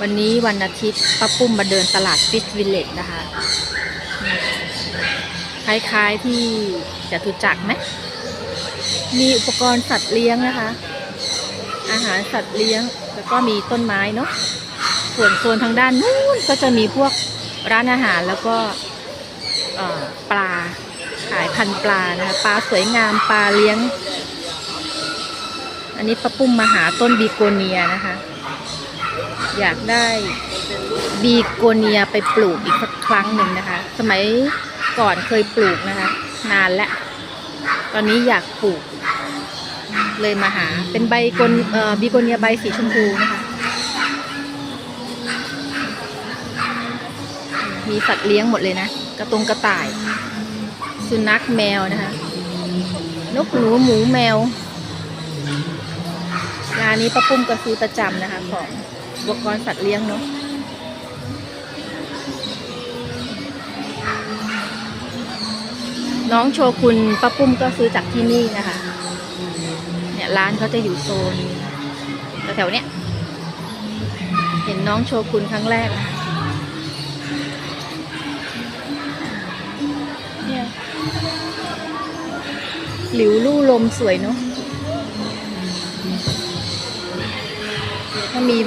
วันนี้วันอาทิตย์ป้าปุ้มมาเดินตลาดฟิชวิลเลจนะคะ คล้ายๆที่จตุจักรไหมมีอุปกรณ์สัตว์เลี้ยงนะคะ อาหารสัตว์เลี้ยงแล้วก็มีต้นไม้เนาะส่วนโซนทางด้านนู้นก็จะมีพวกร้านอาหารแล้วก็ปลาขายพันปลานะคะปลาสวยงามปลาเลี้ยง อันนี้ป้าปุ้มมาหาต้นบีโกเนียนะคะ อยากได้บีโกเนียไปปลูกอีกสักครั้งหนึ่งนะคะ สมัยก่อนเคยปลูกนะคะ นานแล้ว ตอนนี้อยากปลูก เลยมาหา เป็นใบกนบีโกเนียใบสีชมพูนะคะ มีสัตว์เลี้ยงหมดเลยนะ กระตงกระต่าย สุนัขแมวนะคะ นกหนูหมูแมวร้านนี้ป้าปุ้มก็ซื้อประจำนะคะของ อุปกรณ์สัตว์เลี้ยงเนาะน้องโชกุนป้าปุ้มก็ซื้อจากที่นี่นะคะ เนี่ยร้านเขาจะอยู่โซนแถวๆเนี้ย เห็นน้องโชกุนครั้งแรกนะคะเนี่ยหลิวลู่ลมสวยเนาะถ้ามี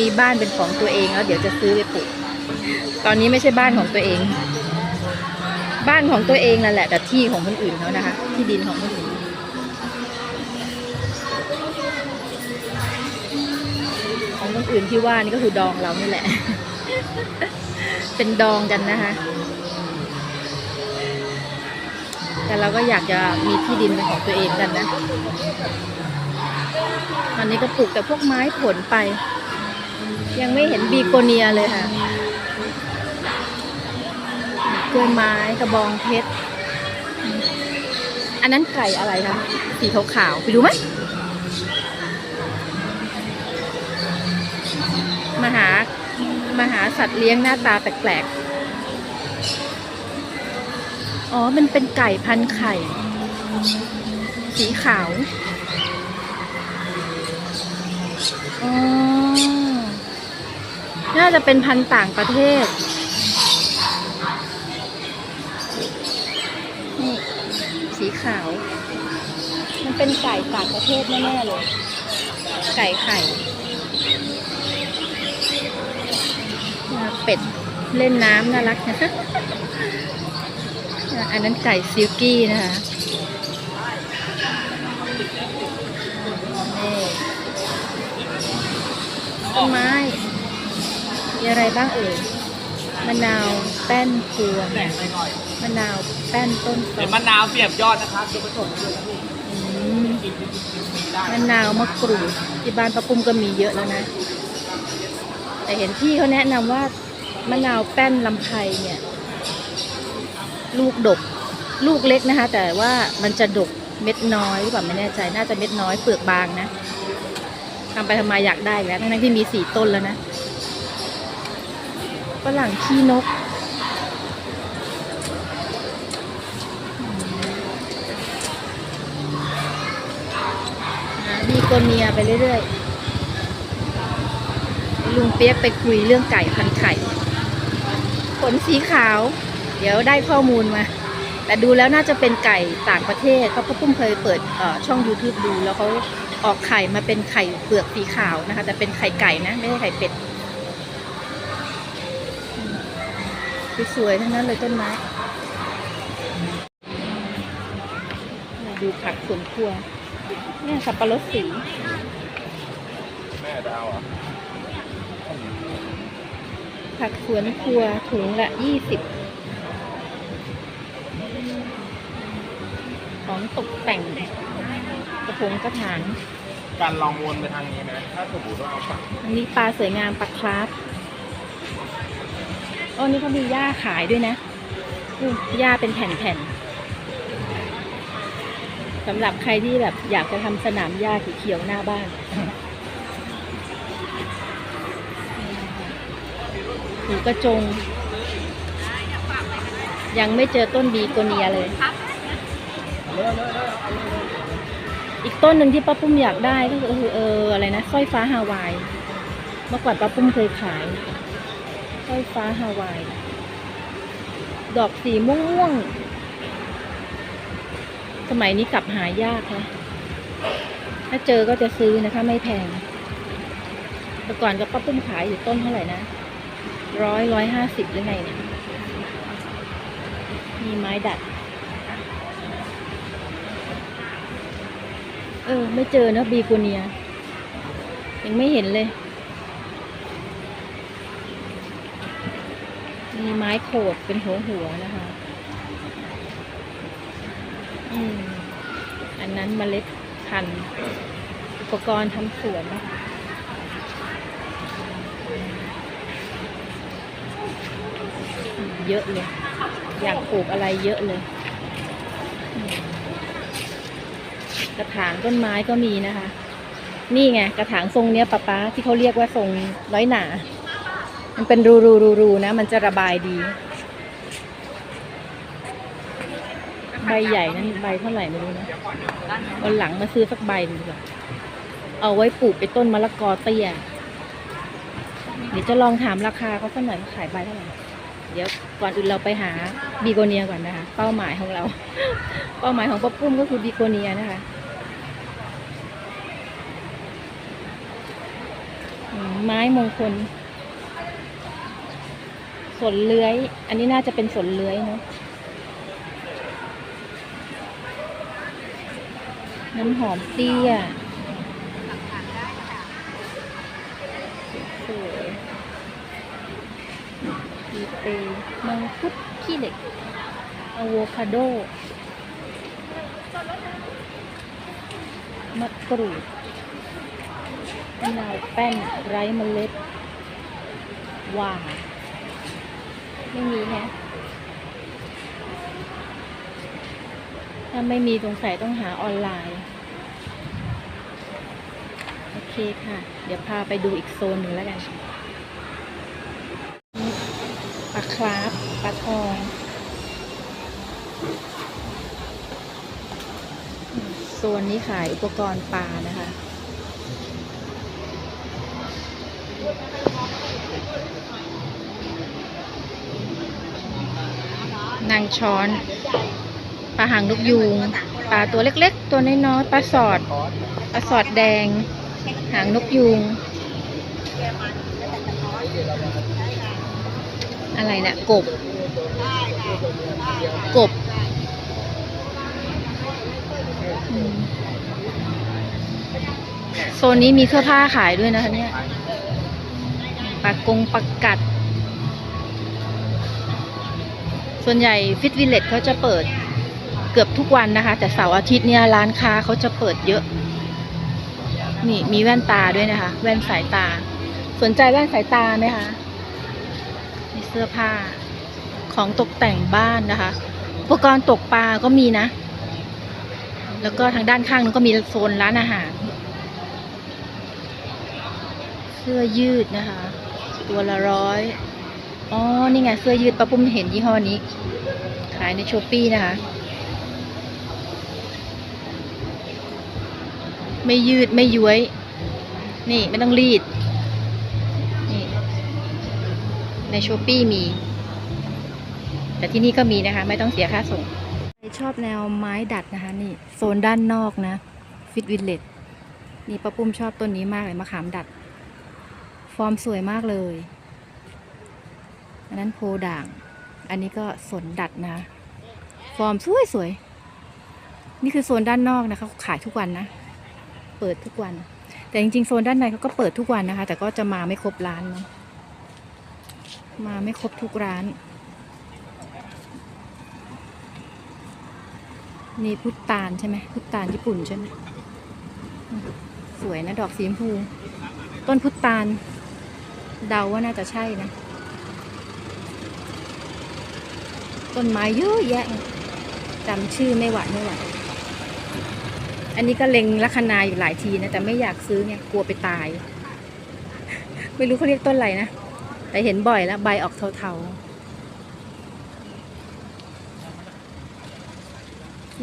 มีบ้านเป็นของตัวเองแล้วเดี๋ยวจะซื้อไปปลูก ตอนนี้ไม่ใช่บ้านของตัวเอง บ้านของตัวเองนั่นแหละ แต่ที่ของคนอื่นเขานะคะ ที่ดินของคนอื่นของคนอื่นที่ว่านี่ก็คือดองเรานี่แหละ เป็นดองกันนะคะ แต่เราก็อยากจะมีที่ดินเป็นของตัวเองกันนะตอนนี้ก็ปลูกแต่พวกไม้ผลไป ยังไม่เห็นบีโกเนียเลยค่ะกล้วยไม้กระบองเพชร อันนั้นไก่อะไรคะ สีขาวๆไปดูไหม มาหา มาหาสัตว์เลี้ยงหน้าตาแปลกๆ อ๋อ มันเป็นไก่พันไข่ สีขาว อ๋อ น่าจะเป็นพันธุ์ต่างประเทศ นี่สีขาว มันเป็นไก่ต่างประเทศแน่ๆเลย ไก่ไข่ เป็ดเล่นน้ำน่ารักนะอันนั้นไก่ซิลกี้นะคะนี่ต้นไม้ มีอะไรบ้างเอ่ยมะนาวแป้นพวงมะนาวแป้นต้นตเดี๋อยวมะนาวเสียบยอดนะครับดูผสมด้วยนะพี่อืมมะนาวมะกรูดที่บ้านป้าปุ้มก็มีเยอะแล้วนะ แต่เห็นพี่เขาแนะนำว่ามะนาวแป้นลำไพเนี่ย ลูกดก ลูกเล็กนะคะ แต่ว่ามันจะดกเม็ดน้อยหรือเปล่าไม่แน่ใจ น่าจะเม็ดน้อยเปลือกบางนะทำไปทำมาอยากได้แล้วทั้งๆที่มีสี่ต้นแล้วนะ ฝรั่งขี้นกหาบีโกเนียไปเรื่อยๆ ลุงเปียกไปคุยเรื่องไก่พันไข่ ขนสีขาว เดี๋ยวได้ข้อมูลมา แต่ดูแล้วน่าจะเป็นไก่ต่างประเทศเพราะพ่อปุ้มเคยเปิดช่อง YouTube ดูแล้วเขาออกไข่มาเป็นไข่เปลือกสีขาวนะคะ แต่เป็นไข่ไก่นะ ไม่ใช่ไข่เป็ด สวยๆทั้งนั้นเลยต้นไม้เนี่ยดูผักสวนครัวเนี่ยสับปะรดสีแม่ดาวอะผักสวนครัวถุงละยี่สิบของตกแต่งกระพงกระถางการลองวนไปทางนี้ไหมถ้าสมมติว่าเอาฝั่งอันนี้ปลาสวยงามปลาคราฟ โอ้นี่เขามีหญ้าขายด้วยนะหญ้าเป็นแผ่นๆสำหรับใครที่แบบอยากจะทำสนามหญ้าเขียวๆหน้าบ้านหูกระจง ยังไม่เจอต้นบีโกเนียเลย อีกต้นหนึ่งที่ป้าปุ้มอยากได้ก็คือเอออะไรนะสร้อยฟ้าฮาวายมื่อก่อนป้าปุ้มเคยขาย ร้อยฟ้าฮาวาย ดอกสีม่วงๆสมัยนี้กลับหายากนะถ้าเจอก็จะซื้อนะคะ ไม่แพง แต่ก่อนกับป้าปุ้มขายอยู่ต้นเท่าไหร่นะร้อยร้อยห้าสิบหรือไงเนี่ย มีไม้ดัด เออ ไม่เจอเนะบีกูเนีย ยังไม่เห็นเลย มีไม้โขดเป็นหัวหัวนะคะ อืม อันนั้นเมล็ดพันธุ์อุปกรณ์ทำสวนนะคะเยอะเลย อยากปลูกอะไรเยอะเลย กระถางต้นไม้ก็มีนะคะ นี่ไง กระถางทรงเนี้ยป๊าป๊าที่เขาเรียกว่าทรงน้อยหนา มันเป็นรูรูรูรูนะ มันจะระบายดี ใบใหญ่นั้นใบเท่าไหร่ไม่รู้นะวันหลังมาซื้อสักใบดีกว่าเอาไว้ปลูกไปนต้นมะละกอเตี้ยเดี๋ยวจะลองถามราคาเขาสักหน่อยว่าขายใบเท่าไหร่เดี๋ยวก่อนอื่นเราไปหาบีโกเนียก่อนนะคะ เป้าหมายของเรา เป้าหมายของป้าปุ้มก็คือบีโกเนียนะคะไม้มงคล สนเลื้อย อันนี้น่าจะเป็นสนเลื้อยเนาะน้ำหอมเตี้ยสวยดีเปย์มังคุดขี้เหล็กอะโวคาโดมะกรูดมะนาวแป้นไร้เมล็ดวาง ไม่มีแฮะถ้าไม่มีสงสัยต้องหาออนไลน์ โอเคค่ะ เดี๋ยวพาไปดูอีกโซนหนึ่งแล้วกันปลาคราฟปลาทองโซนนี้ขายอุปกรณ์ปลานะคะ นางช้อนปลาหางนกยูงปลาตัวเล็กๆ ตัวน้อยๆปลาสอดปลาสอดแดง หางนกยูง อะไรเนะี่ยกบ กบโซนนี้มีเสื้อผ้าขายด้วยนะคะเนี่ยปลากงปลากัด ส่วนใหญ่ฟิตวิลเลจเขาจะเปิดเกือบทุกวันนะคะ แต่เสาร์อาทิตย์เนี่ยร้านค้าเขาจะเปิดเยอะ นี่มีแว่นตาด้วยนะคะ แว่นสายตา สนใจแว่นสายตาไหมคะมีเสื้อผ้าของตกแต่งบ้านนะคะ อุปกรณ์ตกปลาก็มีนะ แล้วก็ทางด้านข้างนั้นก็มีโซนร้านอาหาร เสื้อยืดนะคะ ตัวละร้อย อ๋อ นี่ไงเสื้อยืดป้าปุ้มเห็นยี่ห้อนี้ ขายในช้อปปี้นะคะ ไม่ยืดไม่ย้วย นี่ไม่ต้องรีด นี่ในช้อปปี้มี แต่ที่นี่ก็มีนะคะ ไม่ต้องเสียค่าส่งใครชอบแนวไม้ดัดนะคะ นี่โซนด้านนอกนะ ฟิตวิลเลจนี่ป้าปุ้มชอบต้นนี้มากเลยมะขามดัด ฟอร์มสวยมากเลย อันนั้นโพด่าง อันนี้ก็สนดัดนะ ฟอร์มสวยสวย นี่คือโซนด้านนอกนะคะขายทุกวันนะ เปิดทุกวัน แต่จริงๆโซนด้านในเขาก็เปิดทุกวันนะคะ แต่ก็จะมาไม่ครบร้านเนาะ มาไม่ครบทุกร้าน นี่พุตตานใช่ไหมพุตตานญี่ปุ่นใช่ไหมสวยนะ ดอกสีชมพู ต้นพุตตานเดาว่าน่าจะใช่นะ ต้นไม้เยอะแยะจำชื่อไม่หวาดไม่ไหวอันนี้ก็เล็งลัคนาอยู่หลายทีนะแต่ไม่อยากซื้อไงกลัวไปตาย ไม่รู้เขาเรียกต้นอะไรนะ แต่เห็นบ่อยแล้ว ใบออกเทาๆ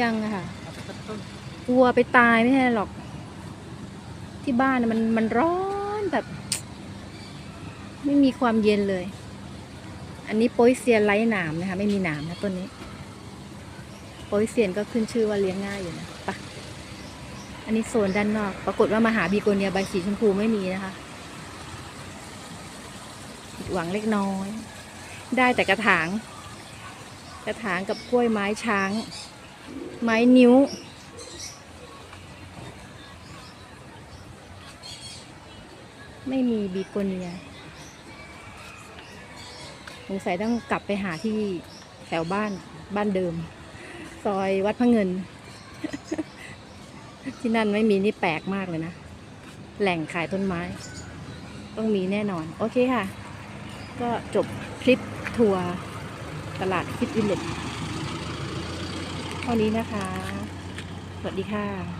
ยังอะค่ะกลัวไปตายไม่ใช่หรอก ที่บ้านมันมันร้อนแบบ ไม่มีความเย็นเลย อันนี้โป้ยเซียนไร้หนามนะคะ ไม่มีหนามนะต้นนี้ โป้ยเซียนก็ขึ้นชื่อว่าเลี้ยงง่ายอยู่นะปะอันนี้โซนด้านนอก ปรากฏว่ามาหาบีโกเนียใบสีชมพูไม่มีนะคะผิดหวังเล็กน้อย ได้แต่กระถาง กระถางกับกล้วยไม้ช้าง ไม้นิ้วไม่มีบีโกเนีย สงสัยต้องกลับไปหาที่แถวบ้านบ้านเดิม ซอยวัดพระเงิน ที่นั่นไม่มีนี่แปลกมากเลยนะ แหล่งขายต้นไม้ ต้องมีแน่นอน โอเคค่ะ ก็จบทริปทัวร์ตลาดฟิตวิลเลจเท่านี้นะคะ สวัสดีค่ะ